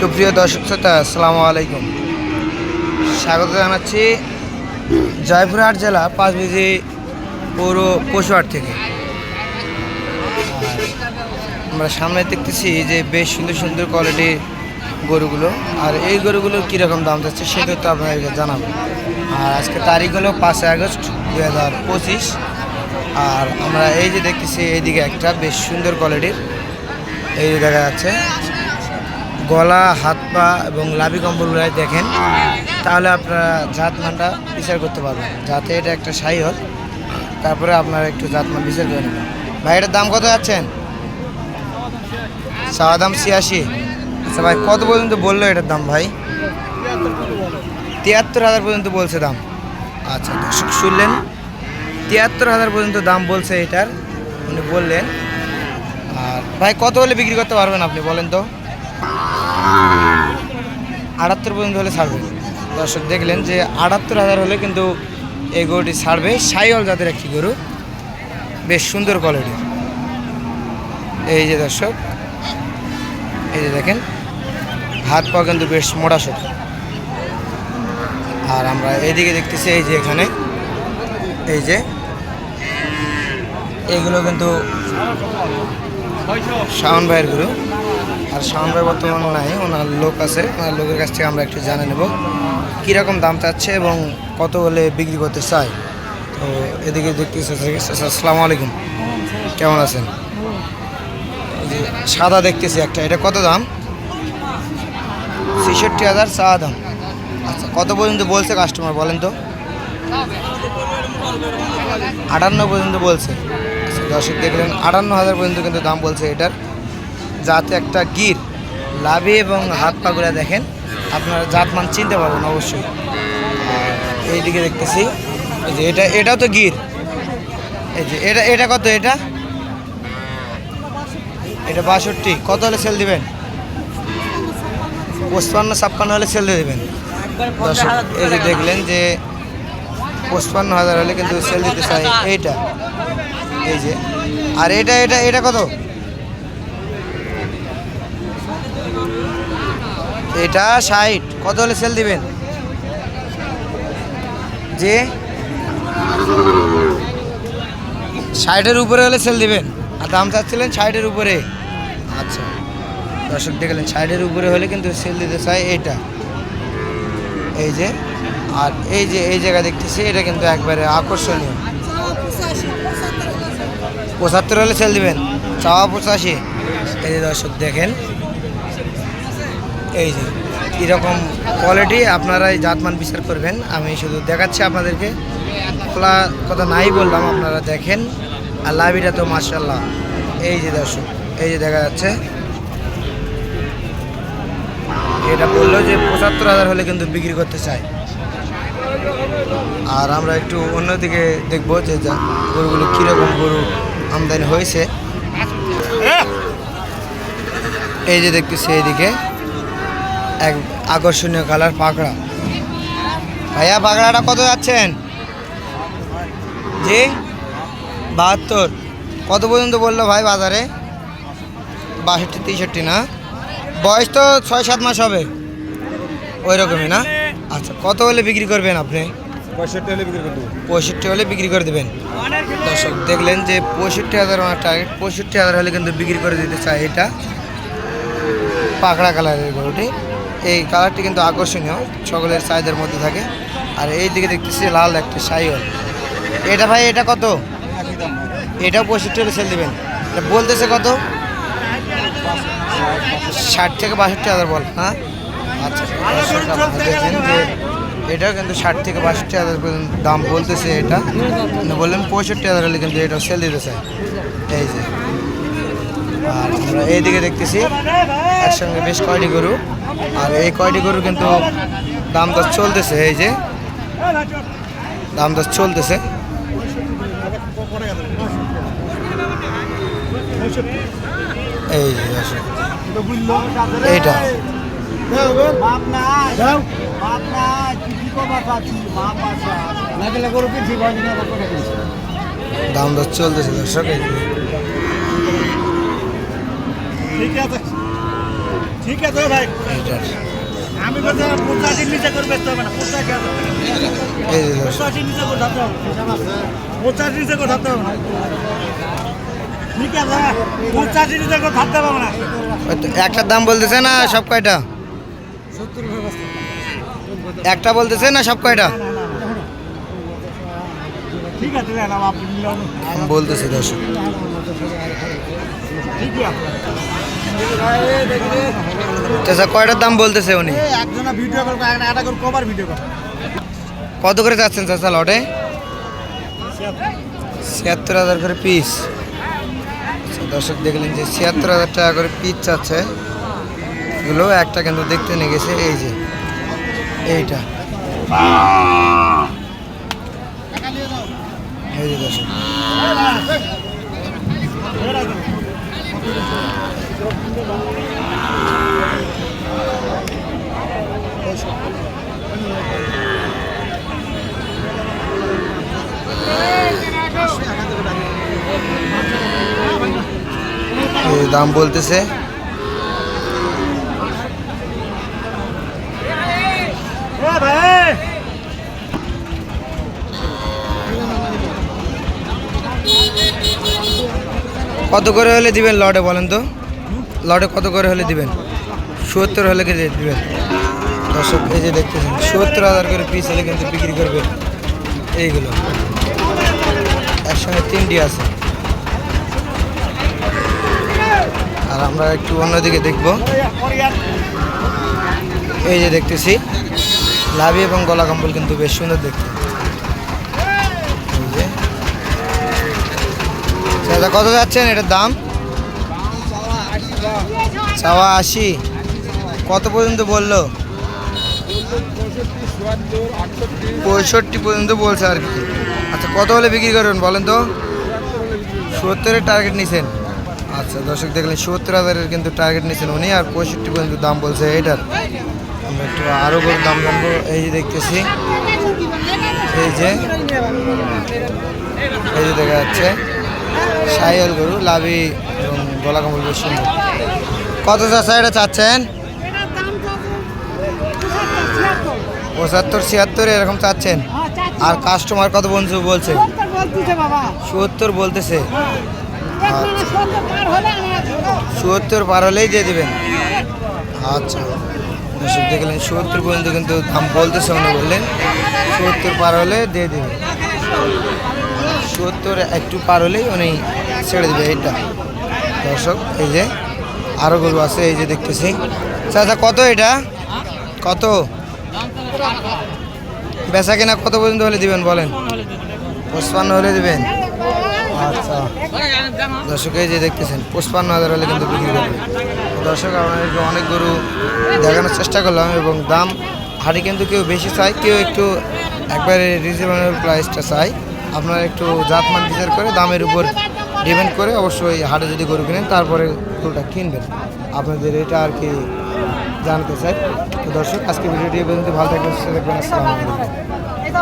সুপ্রিয় দর্শক শ্রোতা, আসসালামু আলাইকুম। স্বাগত জানাচ্ছি জয়পুরহাট জেলা পাঁচবিজি পৌর পশুহাট থেকে। আমরা সামনে দেখতেছি যে বেশ সুন্দর সুন্দর কোয়ালিটির গরুগুলো। আর এই গরুগুলোর কীরকম দাম যাচ্ছে সেটা তো আপনাদেরকে জানাব। আর আজকে তারিখ হলো পাঁচই আগস্ট দু হাজার পঁচিশ। আর আমরা এই যে দেখতেছি, এইদিকে একটা বেশ সুন্দর কোয়ালিটির এই দেখা যাচ্ছে গলা, হাত পা এবং লাভি কম্বলগুলো দেখেন, তাহলে আপনারা জাত মানটা বিচার করতে পারবেন। যাতে এটা একটা সাই হোক তারপরে আপনারা একটু জাত মান বিচার করে নেবেন। ভাই, এটার দাম কত যাচ্ছেন? চাওয়া দাম ছিয়াশি। আচ্ছা ভাই, কত পর্যন্ত বলল এটার দাম ভাই? তিয়াত্তর হাজার পর্যন্ত বলছে দাম। আচ্ছা দর্শক শুনলেন, তিয়াত্তর হাজার পর্যন্ত দাম বলছে এটার, উনি বললেন। আর ভাই, কত হলে বিক্রি করতে পারবেন আপনি, বলেন তো? আটাত্তর পর্যন্ত হলে ছাড়বে। দর্শক দেখলেন যে আটাত্তর হাজার হলে কিন্তু এই গরুটি ছাড়বে। সাইওয়াল জাতের একটি গরু। বেশ সুন্দর কোয়ালিটির এই যে দর্শক, এই যে দেখেন, হাত পা কিন্তু বেশ মোটা সোটা। আর আমরা এদিকে দেখতেছি এই যে এখানে, এই যে এইগুলো কিন্তু শাওন ভাইয়ের গরু। আর শাওন বর্তমান নাই ওনার লোক আছে ওনার লোকের কাছ থেকে আমরা একটু জানে নেব কীরকম দাম চাচ্ছে এবং কত হলে বিক্রি করতে চাই তো এদিকে দেখতেছি আসসালামু আলাইকুম। কেমন আছেন? সাদা দেখতেছি একটা এটা কত দাম? ছেষট্টি হাজার চা দাম। আচ্ছা কত পর্যন্ত বলছে কাস্টমার বলেন তো? আটান্ন পর্যন্ত বলছে। আচ্ছা, দর্শক দেখলেন আটান্ন হাজার পর্যন্ত কিন্তু দাম বলছে এটার। যাতে একটা গির লাভে এবং হাত পাগুলা দেখেন, আপনারা জাতমান চিনতে পারবেন অবশ্যই। এইদিকে দেখতেছি, এই যে এটা, এটাও তো গির। এই যে এটা এটা কত এটা? এটা বাষট্টি। কত হলে সেল দিবেন? পঁচপান্ন, ছাপ্পান্ন হলে সেল দিয়ে দেবেন। এই যে দেখলেন যে পঁচপান্ন হাজার হলে কিন্তু সেল দিতে চাই এইটা। এই যে, আর এটা এটা এটা কত? এটা ষাট। কত হলে সেল দিবেন? যে ষাটের উপরে হলে সেল দিবেন। আর দাম চাচ্ছিলেন ষাটের উপরে। আচ্ছা। দর্শক দেখলেন, ষাটের উপরে হলে কিন্তু সেল দিতে চাই এইটা এই যে, আর এই যে, এই জায়গা দেখতেছি, এটা কিন্তু একবারে আকর্ষণীয়। পঁচাত্তর হলে সেল দিবেন। চাওয়া পঁচাশি। এই যে দর্শক দেখেন এই যে, এরকম কোয়ালিটি আপনারাই জাতমান বিচার করবেন। আমি শুধু দেখাচ্ছি আপনাদেরকে। খোলা কথা নাই বললাম, আপনারা দেখেন। আর লাভিটা তো মার্শাল্লাহ এই যে দর্শক, এই যে দেখা যাচ্ছে। এটা বলল যে পঁচাত্তর হাজার হলে কিন্তু বিক্রি করতে চাই আর আমরা একটু অন্যদিকে দেখব যা- গরুগুলো কীরকম গরু আমদানি হয়েছে। এই যে দেখতেছি এইদিকে। এক আকর্ষণীয় কালার পাকড়া। ভাইয়া পাকড়াটা কত যাচ্ছেন? জি? বাহাত্তর। কত পর্যন্ত বলল ভাই বাজারে? বাষট্টি তেষট্টি না? বয়স তো ছয় সাত মাস হবে। ওই রকমই না? আচ্ছা কত হলে বিক্রি করবেন আপনি? পঁয়ষট্টি হলে বিক্রি করে দেবো। পঁয়ষট্টি হলে বিক্রি করে দেবেন। দর্শক দেখলেন যে পঁয়ষট্টি হাজার আমার টার্গেট পঁয়ষট্টি হাজার হলে কিন্তু বিক্রি করে দিতে চাই এটা। পাকড়া কালারের গরুটি। এই কালারটি কিন্তু আকর্ষণীয়, সকলের সাইজের মধ্যে থাকে। আর এই দিকে দেখতেছি লাল একটা সাইওয়াল। এটা ভাই, এটা কত? এটাও পঁয়ষট্টি হলে সেল দেবেন। এটা বলতেছে কত? ষাট থেকে বাষট্টি হাজার বল হ্যাঁ? আচ্ছা যে এটাও কিন্তু ষাট থেকে বাষট্টি হাজার দাম বলতেছে এটা। উনি বললেন পঁয়ষট্টি হাজার হলে কিন্তু এটা সেল দিতে চাই এই যে আর আমরা এইদিকে দেখতেছি একসঙ্গে বেশ কয়টি গরু। আর এই কয়টি গরু কিন্তু দাম দর চলতেছে, এই যে দাম দর চলতেছে। এই যে এইটা। দাম দর চলতেছে, দর্শক। ঠিক আছে। ঠিক আছে ভাই। আমি বলতে পঁচাশির নিচে করে বেচতে হবে না। পঁচাশি হাজার পঁচাশির নিচে করে ধরতে হবে। পঁচাশির নিচে করে ধরতে হবে না। ঠিক আছে পঁচাশির নিচে করে ধরতে হবে না। একটার দাম বলতেছে না সব কয়টা? একটা বলতেছে না সব কয়টা? বলতেছে দর্শক। চাচা কয়টার দাম বলতেছে উনি? কত করে যাচ্ছেন চাচা লটে? ছিয়াত্তর হাজার করে পিস দর্শক দেখলেন যে ছিয়াত্তর হাজার টাকা করে পিস চাচ্ছে। এগুলো একটা কিন্তু দেখতে নিয়ে গেছে এই যে এইটা। দাম বলতেছে কত করে হলে দিবেন লটে বলেন তো? লটে কত করে হলে দিবেন? সত্তর হলে কি দিবেন? দর্শক, এই যে দেখতেছেন, সত্তর হাজার করে পিস হলে কিন্তু বিক্রি করবে এইগুলো। একসঙ্গে তিনটি আছে। আর আমরা একটু অন্যদিকে দেখব। এই যে দেখতেছি, লাভি এবং গলা কম্বল কিন্তু বেশ সুন্দর দেখতে এই যে দাদা কত যাচ্ছেন? এটার দাম? চাওয়া আশি। কত পর্যন্ত বলল? পঁয়ষট্টি পর্যন্ত বলছে আর কি। আচ্ছা কত হলে বিক্রি করবেন বলেন তো? সত্তরের টার্গেট নিছেন। আচ্ছা দর্শক দেখলেন, সত্তর হাজারের কিন্তু টার্গেট নিছেন উনি আর পঁয়ষট্টি পর্যন্ত দাম বলছে এটার। আমরা একটু আরও করে দাম জানব। এই যে দেখতেছি, এই যে এই যে দেখা যাচ্ছে। সাইয়াল গরু লাভি এবং গলা কম্বল বেশ সুন্দর। কত চাষা এটা চাচ্ছেন? পঁচাত্তর ছিয়াত্তর এরকম চাচ্ছেন? আর কাস্টমার কত বন্ধু বলছে? সত্তর বলতেছে সত্তর পার হলেই দিয়ে দেবেন? আচ্ছা। দর্শক দেখলেন সত্তর পর্যন্ত কিন্তু দাম বলতেছে উনি বললেন। সত্তর পার হলে দিয়ে দেবে সত্তর একটু পার হলেই উনি ছেড়ে দেবে এইটা। দর্শক, এই যে আরও গরু আছে, এই যে দেখতেছি। চাচা কত এটা? কত? বেচা কেনা কত পর্যন্ত হলে দিবেন বলেন? পঁচপান্ন হলে দিবেন। আচ্ছা। দর্শক, এই যে দেখতেছেন, পঁচপান্ন হাজার হলে কিন্তু বিক্রি করবে দর্শক, আপনাদেরকে অনেক গরু দেখানোর চেষ্টা করলাম এবং দাম, হাড়ি কিন্তু কেউ বেশি চায়, কেউ একটু একবারে রিজনেবল প্রাইসটা চাই আপনারা একটু জাতমান বিচার করে দামের উপর ডিপেন্ড করে অবশ্যই হাটে যদি গরু কিনেন, তারপরে গরুটা কিনবেন। আপনাদের এটা আর কি জানতে চাই। তো দর্শক, আজকে ভিডিওটি পর্যন্ত। ভালো থাকবেন, সুস্থ থাকবেন।